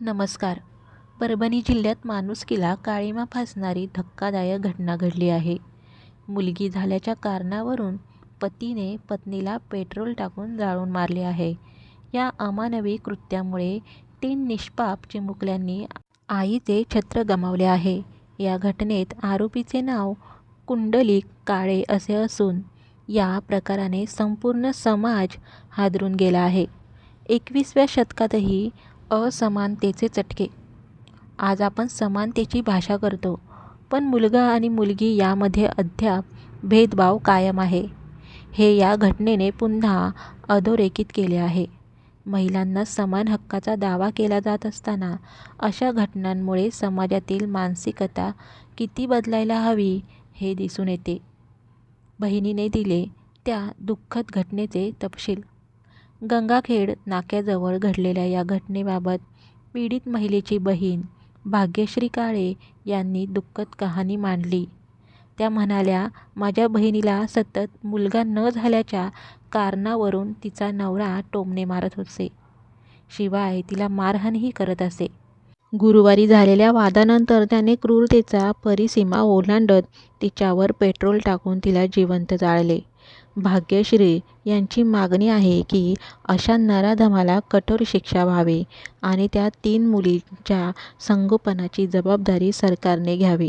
नमस्कार. परभणी जिल्ह्यात माणुसकीला काळिमा फासणारी धक्कादायक घटना घडली आहे. मुलगी झाल्याच्या कारणावरून पतीने पत्नीला पेट्रोल टाकून जाळून मारले आहे. या अमानवी कृत्यामुळे तीन निष्पाप चिमुकल्यांनी आईचे छत्र गमावले आहे. या घटनेत आरोपीचे नाव कुंडलिक काळे असे असून या प्रकाराने संपूर्ण समाज हादरून गेला आहे. एकविसाव्या शतकातही असमानतेचे चटके. आज आपण समानतेची भाषा करतो पण मुलगा आणि मुलगी यामध्ये अद्याप भेदभाव कायम आहे. हे या घटनेने पुन्हा अधोरेखित केले आहे. महिलांना समान हक्काचा दावा केला जात असताना अशा घटनांमुळे समाजातील मानसिकता किती बदलायला हवी हे दिसून येते. बहिणीने दिले त्या दुःखद घटनेचे तपशील. गंगाखेड नाक्याजवळ घडलेल्या या घटनेबाबत पीडित महिलेची बहीण भाग्यश्री काळे यांनी दुःखद कहाणी मांडली. त्या म्हणाल्या माझ्या बहिणीला सतत मुलगा न झाल्याच्या कारणावरून तिचा नवरा टोमणे मारत असे शिवाय तिला मारहाणही करत असे. गुरुवारी झालेल्या वादानंतर त्याने क्रूरतेचा परिसीमा ओलांडत तिच्यावर पेट्रोल टाकून तिला जिवंत जाळले. भाग्यश्री यांची मागणी आहे की अशा नराधमाला कठोर शिक्षा व्हावी आणि त्या तीन मुलींच्या संगोपनाची जबाबदारी सरकारने घ्यावी.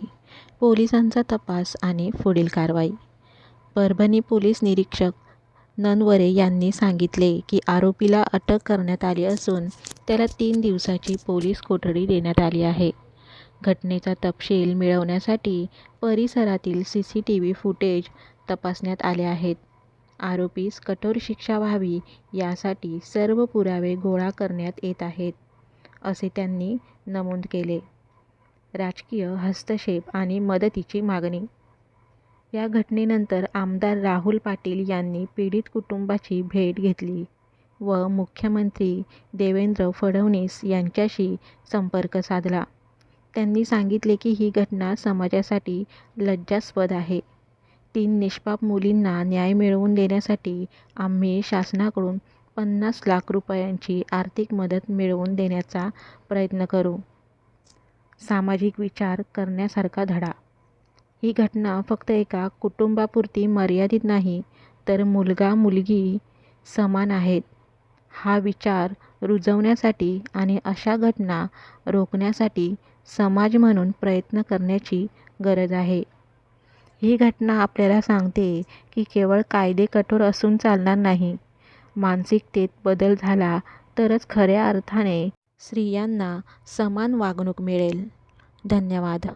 पोलिसांचा तपास आणि पुढील कारवाई. परभणी पोलीस निरीक्षक ननवरे यांनी सांगितले की आरोपीला अटक करण्यात आली असून त्याला तीन दिवसाची पोलीस कोठडी देण्यात आली आहे. घटनेचा तपशील मिळवण्यासाठी परिसरातील C C T V footage तपासण्यात आले आहेत. आरोपीस कठोर शिक्षा व्हावी यासाठी सर्व पुरावे गोळा करण्यात येत आहेत असे त्यांनी नमूद केले. राजकीय हस्तक्षेप आणि मदतीची मागणी. या घटनेनंतर आमदार राहुल पाटील यांनी पीडित कुटुंबाची भेट घेतली व मुख्यमंत्री देवेंद्र फडणवीस यांच्याशी संपर्क साधला. त्यांनी सांगितले की ही घटना समाजासाठी लज्जास्पद आहे. तीन निष्पाप मुलींना न्याय मिळवून देण्यासाठी आम्ही शासनाकडून पन्नास लाख रुपयांची आर्थिक मदत मिळवून देण्याचा प्रयत्न करू. सामाजिक विचार करण्यासारखा धडा. ही घटना फक्त एका कुटुंबापुरती मर्यादित नाही तर मुलगा मुलगी समान आहेत. हा विचार रुजवण्यासाठी आणि अशा घटना रोखण्यासाठी समाज म्हणून प्रयत्न करण्याची गरज आहे. ही घटना आपल्याला सांगते की केवळ कायदे कठोर असून चालणार नाही. मानसिकतेत बदल झाला तरच खऱ्या अर्थाने स्त्रियांना समान वागणूक मिळेल. धन्यवाद.